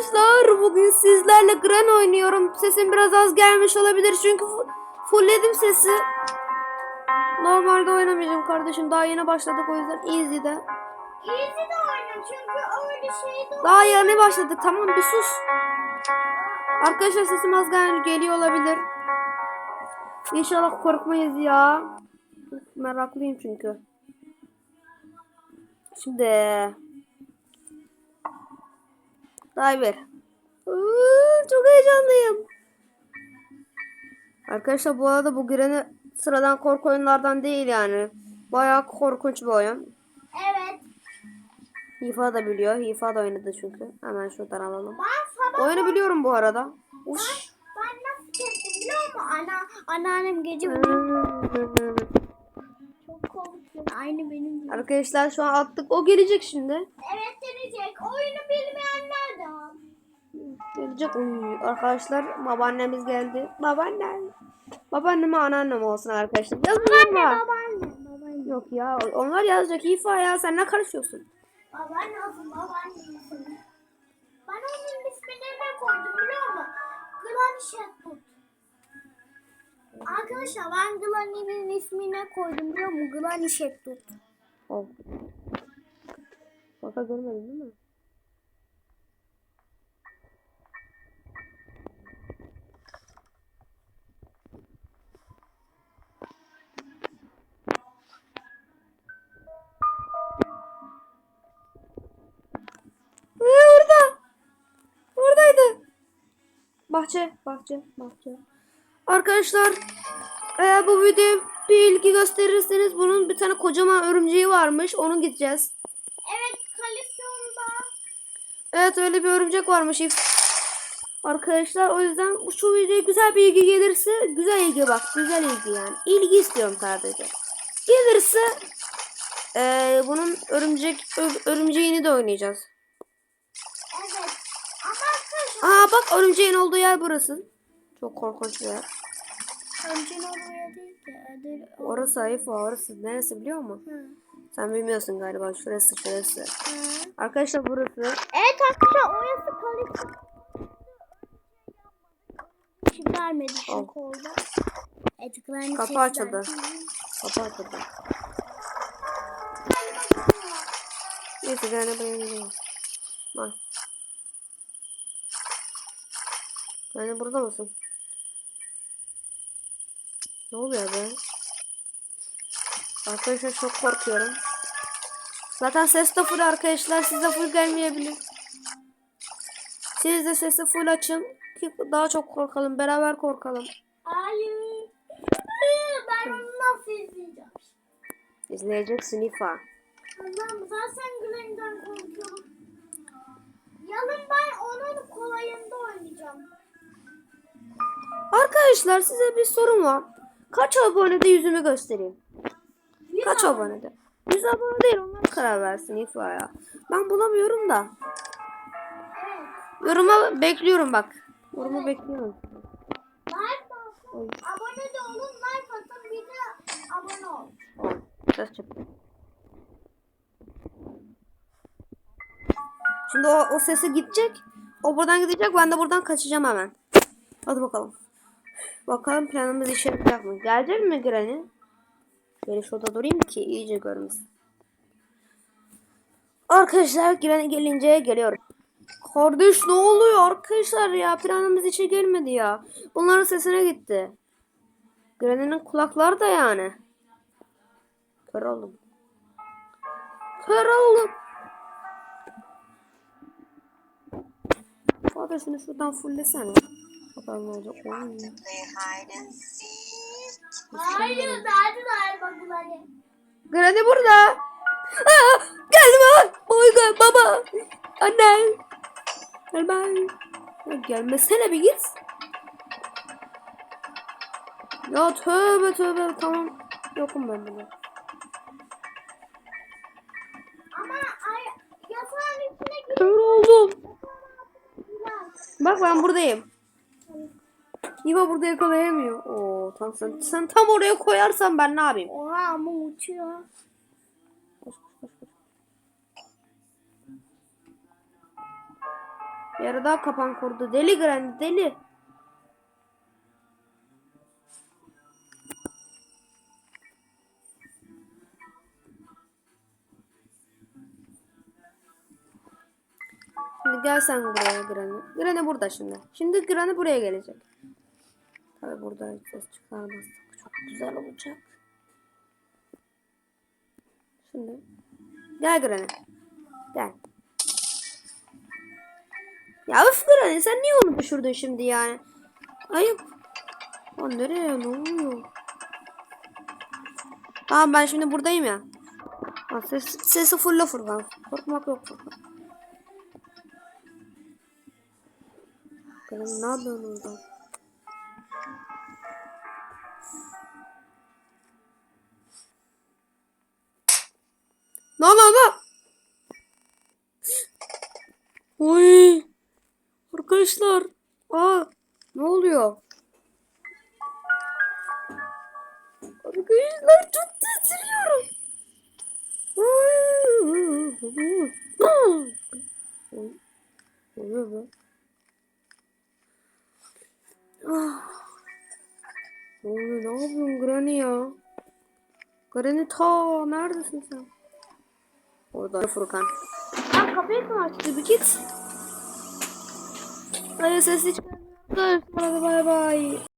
Arkadaşlar bugün sizlerle Gran oynuyorum. Sesim biraz az gelmiş olabilir çünkü fu- fullledim sesi. Normalde oynamayacağım kardeşim. Daha yeni başladık o yüzden easy'de. Easy de oyna çünkü öyle şey de Daha yeni başladık tamam bir sus. Arkadaşlar sesim az gel geliyor olabilir. İnşallah korkmayız ya. Meraklıyım çünkü. Şimdi. Iıı, Çok heyecanlıyım. Arkadaşlar bu arada bu Granny sıradan korku oyunlardan değil yani. Bayağı korkunç bir oyun. Evet. Hifa da biliyor. Hifa da oynadı çünkü. Hemen şuradan alalım. Ben Oyunu biliyorum bu arada. Uş. ben nasıl kestim biliyor musun? Ana, anneannem gece. Çok korkuyorum. Aynı benim gibi. Arkadaşlar şu an attık. O gelecek şimdi. Evet gelecek. Oyunu bilmeyenler. Gelecek. Uy, arkadaşlar babaannemiz geldi. Babaannem. Babaanneme anneannem olsun arkadaşlar. Yazın mı? Babaanne. Babaanne. Yok ya. Onlar yazacak. Hifa ya. Sen ne karışıyorsun? Babaanne olsun. Babaanne olsun. Ben onun ismini ne koydum biliyor musun? Granny Shepherd. Arkadaşlar ben Granny'nin ismini koydum biliyor musun? Granny Shepherd. Oh. Baka görmedin değil mi? Bahçe, bahçe, bahçe. Arkadaşlar eğer bu videoya bir ilgi gösterirseniz bunun bir tane kocaman örümceği varmış. Onu gideceğiz. Evet Kaliforniya'da. Evet öyle bir örümcek varmış. Arkadaşlar o yüzden şu videoya güzel bir ilgi gelirse güzel ilgi bak güzel ilgi yani. İlgi istiyorum sadece. Gelirse eee, bunun örümcek örümceğini de oynayacağız. Evet. Aa bak örümceğin olduğu yer burası. Çok korkunç bir yer. önceden oraya değil ki. Orası ayıp orası. Neresi biliyor musun? Hı. Sen bilmiyorsun galiba. Şurası şurası. Hı. Arkadaşlar burası. Evet arkadaşlar orası Kaliforniya. Şimdi vermedi çünkü orada. Evet Granny Kapı açıldı. Kapı açıldı. Neyse yani buraya gidelim. Bak. Yani burada mısın? Ne oluyor be? Arkadaşlar çok korkuyorum. Zaten ses de full arkadaşlar. Size full gelmeyebilir. Siz de sesi full açın. Ki daha çok korkalım. Beraber korkalım. Hayır. Ben onu nasıl izleyeceğim? İzleyeceksin İfa. Allah'ım zaten Granny'den korkuyorum. Yalın ben onun kolayında oynayacağım. Arkadaşlar size bir sorum var. Kaç abonede yüzümü göstereyim? Kaç abone. abonede? 100 abone değil onlar karar versin İfa ya. Ben bulamıyorum da. Yoruma bekliyorum bak. Yorumu bekliyorum. Like basın. Abone de olun. Like atın. Bir de abone olun. Ses çıktı. Şimdi o, o sesi gidecek. O buradan gidecek. Ben de buradan kaçacağım hemen. Hadi bakalım. Bakalım planımız işe yarayacak mı? Gelecek mi Granny? Böyle şurada durayım ki iyice görmesin. Arkadaşlar Granny gelince geliyorum. Kardeş ne oluyor arkadaşlar ya? Planımız işe gelmedi ya. Bunların sesine gitti. Granny'nin kulakları da yani. Kör oldum. Kör oldum. Şunu şuradan fullesene. Bakalım ne olacak. Oy. Hayır. Nerede nerede hani. Granny burada. Aa. Oh God, baba. Anne. Gel ben. Ya gelmesene bir git. Ya tövbe tövbe tamam. Yokum ben burada. Ama ay, yatağın girip Kör oldum. Bak ben buradayım. Niva burada yakalayamıyor. Oo, tam sen, sen tam oraya koyarsan ben ne yapayım? Oha ama uçuyor. Yere daha kapan kurdu. Deli Granny deli. Şimdi gel sen buraya Granny. Granny burada şimdi. Şimdi Granny buraya gelecek. Tabi burada ses çıkarmazsak çok güzel olacak. Şimdi. Gel Granny. Gel. Ya öf Granny sen niye onu düşürdün şimdi yani? Ayıp. Lan nereye ne oluyor? Tamam ben şimdi buradayım ya. Ha, ses, sesi fulla Furkan. Korkmak yok Furkan. Granny ne yapıyorsun orada? Oy. Arkadaşlar. Aa, ne oluyor? Arkadaşlar çok titriyorum. Oluyor? Ah. Ne oluyor? Ne yapıyorsun Granny ya? Granny ta neredesin sen? Orada Furkan. Lan kapıyı kim açtı? Bir git. Hadi sesli çıkar. Hadi bay bay.